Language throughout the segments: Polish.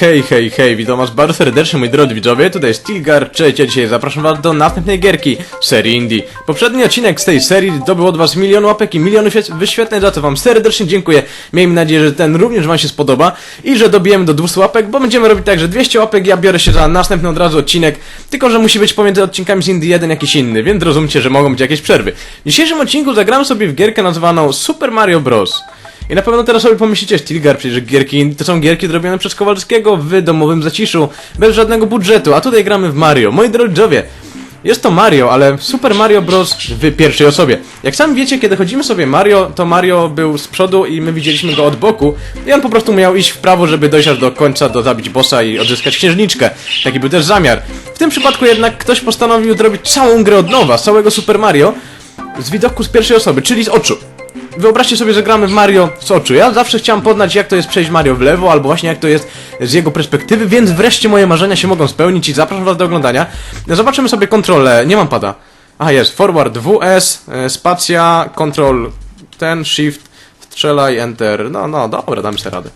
Hej, hej, hej, witam was bardzo serdecznie, moi drodzy widzowie, tutaj jest Tilgar, cześć, a dzisiaj zapraszam was do następnej gierki serii Indie. Poprzedni odcinek z tej serii zdobył od was milion łapek i miliony świet- wyświetleń, za co wam serdecznie dziękuję. Miejmy nadzieję, że ten również wam się spodoba i że dobijemy do 200 łapek, bo będziemy robić tak, że 200 łapek, ja biorę się za następny od razu odcinek, tylko że musi być pomiędzy odcinkami z Indie jeden jakiś inny, więc rozumcie, że mogą być jakieś przerwy. W dzisiejszym odcinku zagram sobie w gierkę nazwaną Super Mario Bros. I na pewno teraz sobie pomyślicie, Stilgar, przecież gierki to są gierki zrobione przez Kowalskiego w domowym zaciszu, bez żadnego budżetu, a tutaj gramy w Mario. Moi drodzy jest to Mario, ale Super Mario Bros. w pierwszej osobie. Jak sami wiecie, kiedy chodzimy sobie Mario, to Mario był z przodu i my widzieliśmy go od boku i on po prostu miał iść w prawo, żeby dojść aż do końca, do zabić bossa i odzyskać księżniczkę. Taki był też zamiar. W tym przypadku jednak ktoś postanowił zrobić całą grę od nowa, całego Super Mario, z widoku z pierwszej osoby, czyli z oczu. Wyobraźcie sobie, że gramy w Mario z oczu. Ja zawsze chciałem poznać, jak to jest przejść Mario w lewo, albo właśnie jak to jest z jego perspektywy, więc wreszcie moje marzenia się mogą spełnić i zapraszam was do oglądania. Zobaczymy sobie kontrolę. Nie mam pada. Aha, jest. Forward WS, e, spacja, control ten, shift, strzelaj, enter. No, no, dobra, damy sobie radę.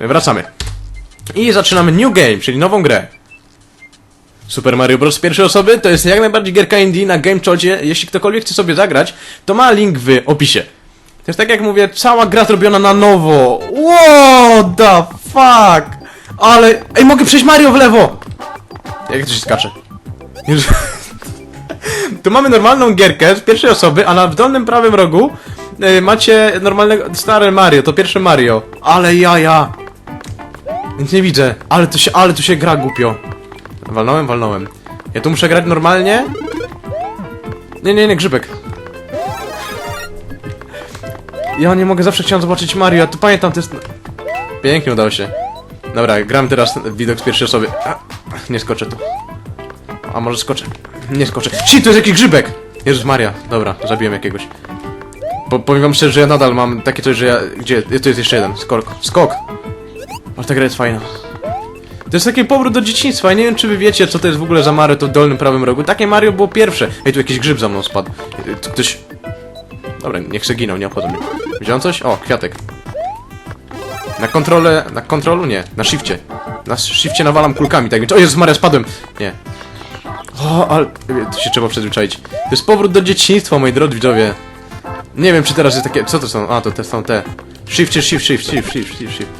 Wracamy. I zaczynamy new game, czyli nową grę. Super Mario Bros. pierwszej osoby to jest jak najbardziej gierka indie na Game Chocie. Jeśli ktokolwiek chce sobie zagrać, to ma link w opisie. Jest tak jak mówię, cała gra zrobiona na nowo. What the fuck? Ale... Ej, mogę przejść Mario w lewo! Jak to się skacze? Już... tu mamy normalną gierkę z pierwszej osoby, a na w dolnym prawym rogu y, macie normalnego... stare Mario, to pierwsze Mario. Ale jaja! Nic nie widzę. Ale tu się, ale tu się gra głupio. Walnąłem, walnąłem. Ja tu muszę grać normalnie? Nie, nie, nie, grzybek. Ja nie mogę, zawsze chciałem zobaczyć Mario, ja tu pamiętam, to jest... Pięknie udało się. Dobra, gram teraz widok z pierwszej osoby. A, nie skoczę tu. A może skoczę? Nie skoczę. Shit, to jest jakiś grzybek! Jezus Maria, dobra, zabiłem jakiegoś. Po, powiem wam szczerze, że ja nadal mam takie coś, że ja... Gdzie? To jest jeszcze jeden. Skok. Skok! Ale ta gra jest fajna. To jest taki powrót do dzieciństwa. Ja nie wiem, czy wy wiecie, co to jest w ogóle za Mario to w dolnym prawym rogu. Takie Mario było pierwsze. Ej, tu jakiś grzyb za mną spadł. Tu ktoś... Dobra, niech se ginął, nie obchodzą mnie. Widziałem coś? O, kwiatek. Na kontrolę... Na kontrolu? Nie. Na shifcie. Na shifcie nawalam kulkami, tak więc... O Jezus Maria, spadłem! Nie. O, ale... Tu się trzeba przyzwyczaić. To jest powrót do dzieciństwa, moi drodzy widzowie. Nie wiem, czy teraz jest takie... Co to są? A, to te są te... Shift, shift, shift, shift, shift, shift, shift.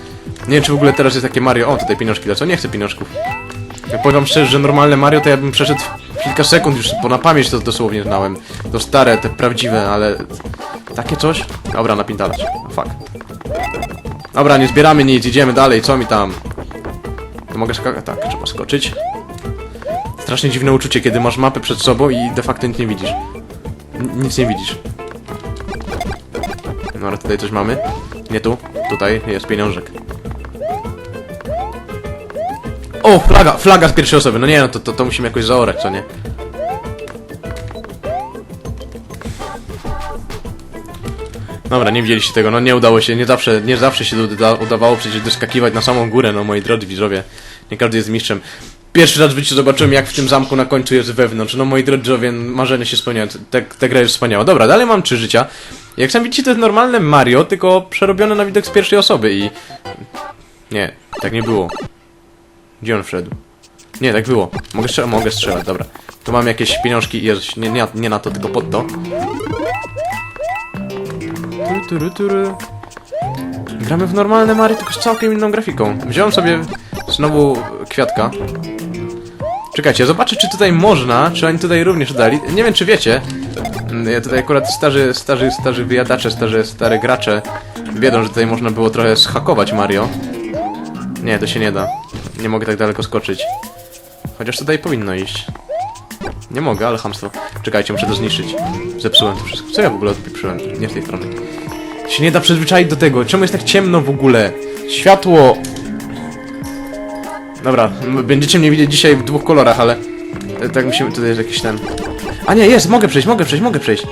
Nie wiem, czy w ogóle teraz jest takie Mario... O, tutaj pieniążki lecą. Nie chcę pieniążków. Ja powiem szczerze, że normalne Mario to ja bym przeszedł kilka sekund już, bo na pamięć to dosłownie znałem. To stare, te prawdziwe, ale... Takie coś? Dobra, napindalać. Fuck. Dobra, nie zbieramy nic, idziemy dalej, co mi tam? To mogę skakać? Tak, trzeba skoczyć. Strasznie dziwne uczucie, kiedy masz mapę przed sobą i de facto nic nie widzisz. N nic nie widzisz. No ale tutaj coś mamy. Nie tu, tutaj jest pieniążek. O, flaga, flaga z pierwszej osoby. No nie, no to, to, to musimy jakoś zaorać, co nie? Dobra, nie widzieliście tego, no nie udało się, nie zawsze, nie zawsze się uda, udawało przecież doskakiwać na samą górę, no moi drodzy widzowie. Nie każdy jest mistrzem. Pierwszy raz w życiu zobaczyłem, jak w tym zamku na końcu jest wewnątrz. No moi drodzy widzowie, marzenia się spełniają. Ta, gra jest wspaniała. Dobra, dalej mam trzy życia. Jak sam widzicie, to jest normalne Mario, tylko przerobione na widok z pierwszej osoby i... Nie, tak nie było. Gdzie on wszedł? Nie, tak było. Mogę strzelać, mogę strzelać, dobra. Tu mam jakieś pieniążki, Jezus, nie, nie, nie na to, tylko pod to. Turu, turu. Gramy w normalne Mario, tylko z całkiem inną grafiką. Wziąłem sobie znowu kwiatka. Czekajcie, zobaczę czy tutaj można, czy oni tutaj również dali. Nie wiem czy wiecie. Ja tutaj akurat starzy, starzy, starzy wyjadacze, starzy, stare gracze wiedzą, że tutaj można było trochę schakować Mario. Nie, to się nie da. Nie mogę tak daleko skoczyć. Chociaż tutaj powinno iść. Nie mogę, ale hamstwo. Czekajcie, muszę to zniszczyć. Zepsułem to wszystko. Co ja w ogóle odpieprzyłem? Nie z tej strony. Się nie da przyzwyczaić do tego. Czemu jest tak ciemno w ogóle? Światło! Dobra, będziecie mnie widzieć dzisiaj w dwóch kolorach, ale... e, Tak musimy... Tutaj jest jakiś ten... A nie, jest! Mogę przejść, mogę przejść, mogę przejść!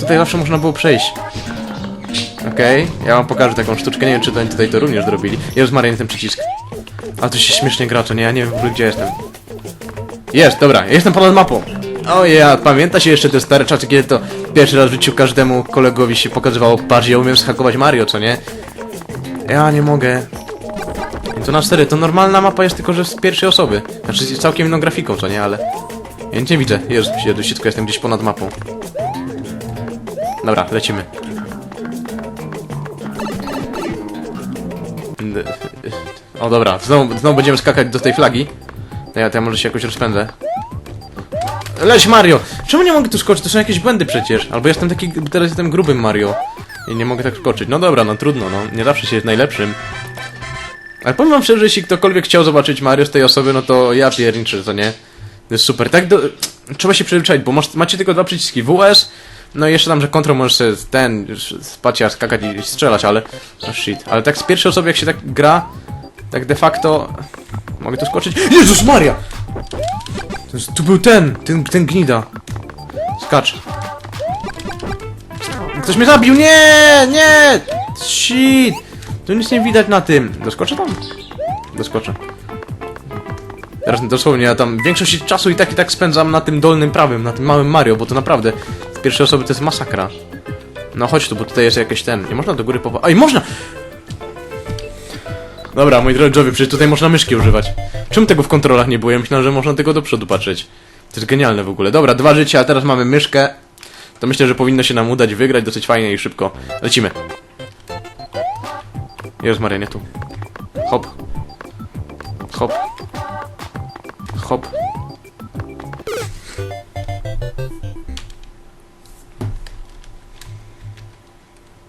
Tutaj zawsze można było przejść. Okej, ja wam pokażę taką sztuczkę, nie wiem czy to, tutaj to również zrobili. Jezus Maria, ten przycisk. A tu się śmiesznie gra, to nie, ja nie wiem w ogóle gdzie jestem. Jest, dobra, ja jestem ponad mapą. O ja, pamięta się jeszcze te stare czasy, kiedy to pierwszy raz w życiu każdemu kolegowi się pokazywało, patrz, ja umiem schakować Mario, co nie? Ja nie mogę. To na cztery, to normalna mapa jest tylko, że z pierwszej osoby. Znaczy z całkiem inną grafiką, co nie, ale... Ja nic nie widzę. Jezu, się tylko jestem gdzieś ponad mapą. Dobra, lecimy. O dobra, znowu, znowu będziemy skakać do tej flagi. Ja, to ja może się jakoś rozpędzę. Leć Mario! Czemu nie mogę tu skoczyć? To są jakieś błędy przecież. Albo jestem taki, teraz jestem grubym Mario. I nie mogę tak skoczyć. No dobra, no trudno, no. Nie zawsze się jest najlepszym. Ale powiem wam szczerze, jeśli ktokolwiek chciał zobaczyć Mario z tej osoby, no to ja pierniczę, co nie? To jest super. Tak do... Trzeba się przyzwyczaić, bo masz, macie tylko dwa przyciski. WS, no i jeszcze tam, że kontrol możesz sobie ten, spać, skakać i strzelać, ale... No shit. Ale tak z pierwszej osoby, jak się tak gra, tak de facto... Mogę tu skoczyć? Jezus Maria! To jest, tu był ten, ten, ten gnida. Skacz. Ktoś mnie zabił! Nie! Nie! Shit! Tu nic nie widać na tym. Doskoczę tam? Doskoczę. Teraz dosłownie, ja tam większość czasu i tak i tak spędzam na tym dolnym prawym, na tym małym Mario, bo to naprawdę z pierwszej osoby to jest masakra. No chodź tu, bo tutaj jest jakieś ten. Nie można do góry popa... Ej, można! Dobra, moi drodzy, przecież tutaj można myszki używać. Czemu tego w kontrolach nie było? Ja myślałem, że można tylko do przodu patrzeć. To jest genialne w ogóle. Dobra, dwa życia, a teraz mamy myszkę. To myślę, że powinno się nam udać wygrać dosyć fajnie i szybko. Lecimy. Jest Maria, nie tu. Hop. Hop. Hop.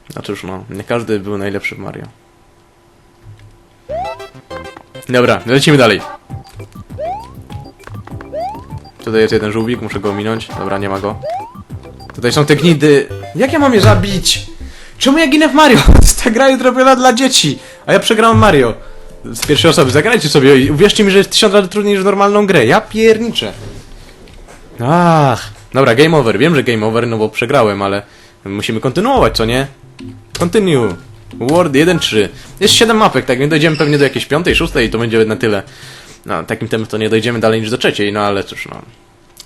Znaczy już no, nie każdy był najlepszy w Mario. Dobra, lecimy dalej. Tutaj jest jeden żółwik, muszę go ominąć. Dobra, nie ma go. Tutaj są te gnidy. Jak ja mam je zabić? Czemu ja ginę w Mario? Ta gra jest dla dzieci, a ja przegrałem Mario. Z pierwszej osoby, zagrajcie sobie i uwierzcie mi, że jest tysiąc razy trudniej niż normalną grę. Ja pierniczę. Ach. Dobra, game over. Wiem, że game over, no bo przegrałem, ale musimy kontynuować, co nie? Continue. Word 1.3. Jest 7 mapek, tak więc dojdziemy pewnie do jakiejś piątej, szóstej i to będzie na tyle. No, takim tempem to nie dojdziemy dalej niż do trzeciej, no ale cóż, no.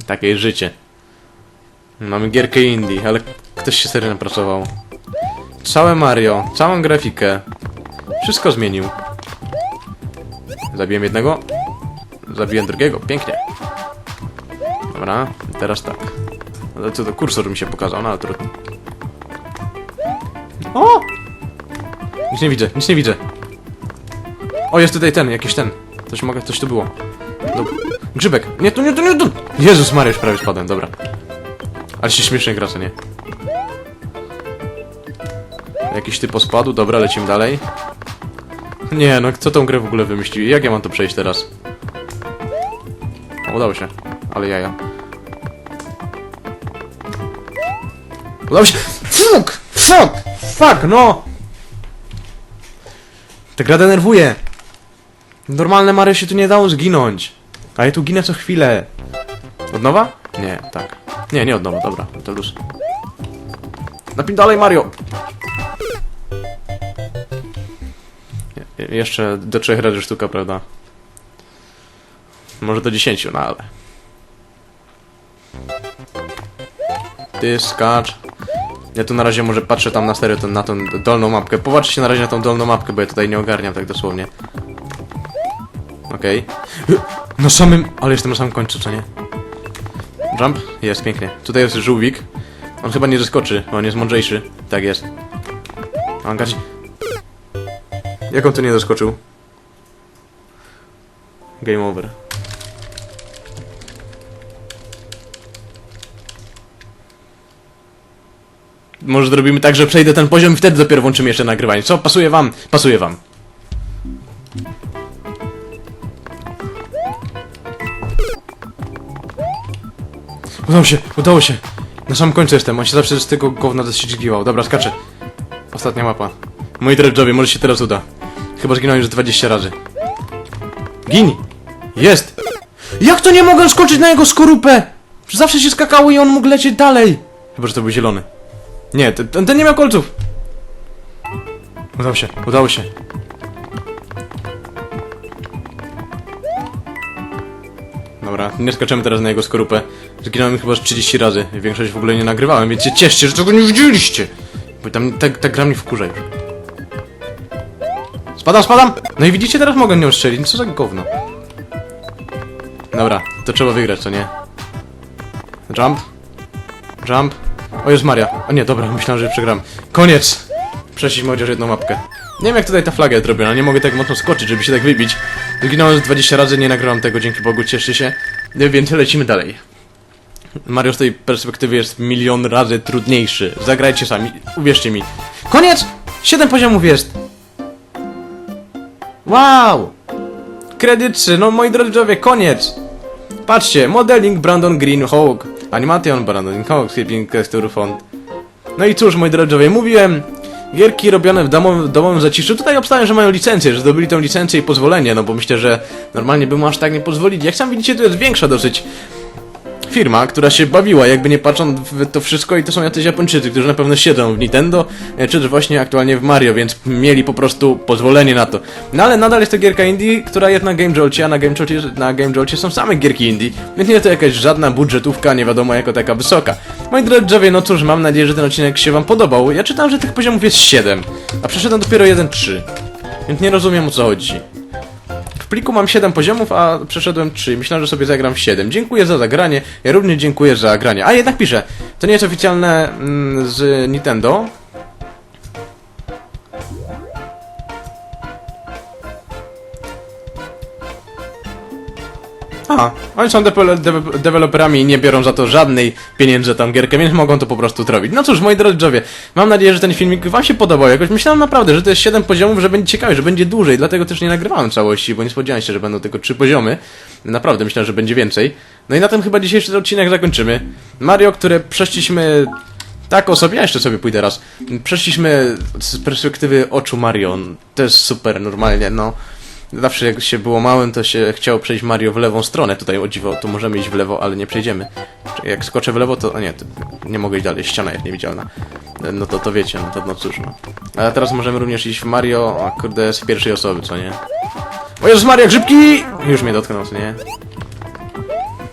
Takie jest życie. Mamy gierkę indie, ale ktoś się serio napracował. Całe Mario, całą grafikę. Wszystko zmienił. Zabiłem jednego. Zabiłem drugiego. Pięknie. Dobra, teraz tak. Ale co to kursor mi się pokazał, no ale trudno. O! Nic nie widzę, nic nie widzę. O, jest tutaj ten, jakiś ten. Coś mogę, coś tu było. Dobra. Grzybek. Nie tu, nie tu, nie tu! Jezus Maria, już prawie spadłem, dobra. Ale się śmiesznie gra, co nie? Jakiś typ spadł, dobra, lecimy dalej. Nie, no kto tą grę w ogóle wymyślił? Jak ja mam to przejść teraz? Udało się. Ale jaja. Udało się! Fuck! Fuck! Fuck, no! Ta gra denerwuje. Normalne Mario się tu nie dało zginąć. A ja tu ginę co chwilę. Od nowa? Nie, tak. Nie, nie od nowa, dobra, to luz. Napij dalej, Mario! Je jeszcze do trzech razy sztuka, prawda? Może do dziesięciu, no ale... Ty skacz. Ja tu na razie może patrzę tam na serio na tą dolną mapkę. Popatrzcie na razie na tą dolną mapkę, bo ja tutaj nie ogarniam tak dosłownie. Okej. Na samym... Ale jestem na samym końcu, co nie? Jump? Jest, pięknie. Tutaj jest żółwik. On chyba nie zeskoczy, on jest mądrzejszy. Tak jest. On gaci... Jak on tu nie doskoczył? Game over. Może zrobimy tak, że przejdę ten poziom i wtedy dopiero włączymy jeszcze nagrywanie. Co? Pasuje wam? Pasuje wam. Udało się, udało się. Na samym końcu jestem, on się zawsze z tego gówna dosyć dźgiwał. Dobra, skaczę. Ostatnia mapa. Moi drodzy, może się teraz uda. Chyba zginąłem już 20 razy. Gin! Jest! Jak to nie mogę skoczyć na jego skorupę? Zawsze się skakało i on mógł lecieć dalej. Chyba, że to był zielony. Nie, ten, ten, nie miał kolców. Udało się, udało się. Dobra, nie skaczemy teraz na jego skorupę. Zginąłem chyba z 30 razy. Większość w ogóle nie nagrywałem, więc się cieszcie, że tego nie widzieliście. Bo tam ta, ta gra mnie wkurza już. Spadam, spadam! No i widzicie, teraz mogę nią strzelić. Co za gówno. Dobra, to trzeba wygrać, co nie? Jump. Jump. O, jest Maria. O nie, dobra, myślałem, że przegram. Koniec! Przeszliśmy chociaż jedną mapkę. Nie wiem jak tutaj ta flaga jest robiona, nie mogę tak mocno skoczyć, żeby się tak wybić. Zginąłem z 20 razy, nie nagrałem tego, dzięki Bogu, cieszę się. No Więc lecimy dalej. Mario z tej perspektywy jest milion razy trudniejszy. Zagrajcie sami, uwierzcie mi. Koniec! Siedem poziomów jest! Wow! Kredyty, no moi drodzy koniec! Patrzcie, modeling Brandon Green Hawk, animation Brandon skipping texture font. No i cóż, moi drodzy mówiłem, gierki robione w domowym, domowym zaciszu, tutaj obstawiam, że mają licencję, że zdobyli tą licencję i pozwolenie, no bo myślę, że normalnie by mu aż tak nie pozwolili. Jak sam widzicie, to jest większa dosyć firma, która się bawiła, jakby nie patrząc w to wszystko i to są jacyś Japończycy, którzy na pewno siedzą w Nintendo, e, czy też właśnie aktualnie w Mario, więc mieli po prostu pozwolenie na to. No ale nadal jest to gierka indie, która jest na Game Jolcie, a na Game Jolcie, na Game Jolcie są same gierki indie, więc nie jest to jakaś żadna budżetówka, nie wiadomo jako taka wysoka. Moi drodzy no cóż, mam nadzieję, że ten odcinek się wam podobał. Ja czytam, że tych poziomów jest 7, a przeszedłem dopiero 1-3, więc nie rozumiem o co chodzi. Pliku mam 7 poziomów, a przeszedłem 3. Myślałem, że sobie zagram w 7. Dziękuję za zagranie. Ja również dziękuję za granie. A jednak piszę. To nie jest oficjalne mm, z Nintendo. A, oni są depe- de- deweloperami i nie biorą za to żadnej pieniędzy za tą gierkę, więc mogą to po prostu zrobić. No cóż, moi drodzy widzowie, mam nadzieję, że ten filmik wam się podobał jakoś. Myślałem naprawdę, że to jest 7 poziomów, że będzie ciekawy, że będzie dłużej, dlatego też nie nagrywałem całości, bo nie spodziewałem się, że będą tylko 3 poziomy. Naprawdę, myślałem, że będzie więcej. No i na tym chyba dzisiejszy odcinek zakończymy. Mario, które przeszliśmy tak o sobie, ja jeszcze sobie pójdę raz. Przeszliśmy z perspektywy oczu Mario. To jest super, normalnie, no. Zawsze jak się było małym, to się chciało przejść Mario w lewą stronę. Tutaj o dziwo, to możemy iść w lewo, ale nie przejdziemy. Jak skoczę w lewo, to... O nie, to nie mogę iść dalej, ściana jest niewidzialna. No to to wiecie, no to no cóż, no. Ale teraz możemy również iść w Mario, a kurde, z pierwszej osoby, co nie? O Jezus Maria, grzybki! Już mnie dotknął, co nie?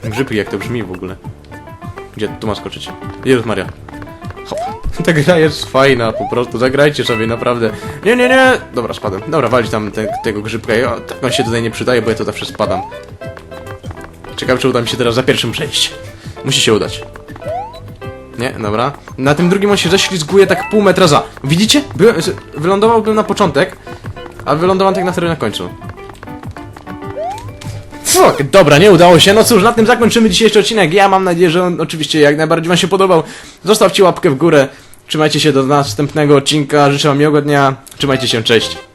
Grzybki, jak to brzmi w ogóle. Gdzie tu ma skoczyć? Jezus Maria. Ta gra jest fajna, po prostu zagrajcie sobie, naprawdę. Nie, nie, nie! Dobra, spadłem. Dobra, walić tam te, tego grzybka. Ja, tak on się tutaj nie przydaje, bo ja to zawsze spadam. Ciekawe, czy uda mi się teraz za pierwszym przejść. Musi się udać. Nie, dobra. Na tym drugim on się ześlizguje tak pół metra za. Widzicie? By, wylądowałbym na początek, a wylądowałem tak na na końcu. Fuck, dobra, nie udało się. No cóż, na tym zakończymy dzisiejszy odcinek. Ja mam nadzieję, że on oczywiście jak najbardziej Wam się podobał. Zostawcie łapkę w górę. Trzymajcie się do następnego odcinka. Życzę Wam miłego dnia. Trzymajcie się, cześć.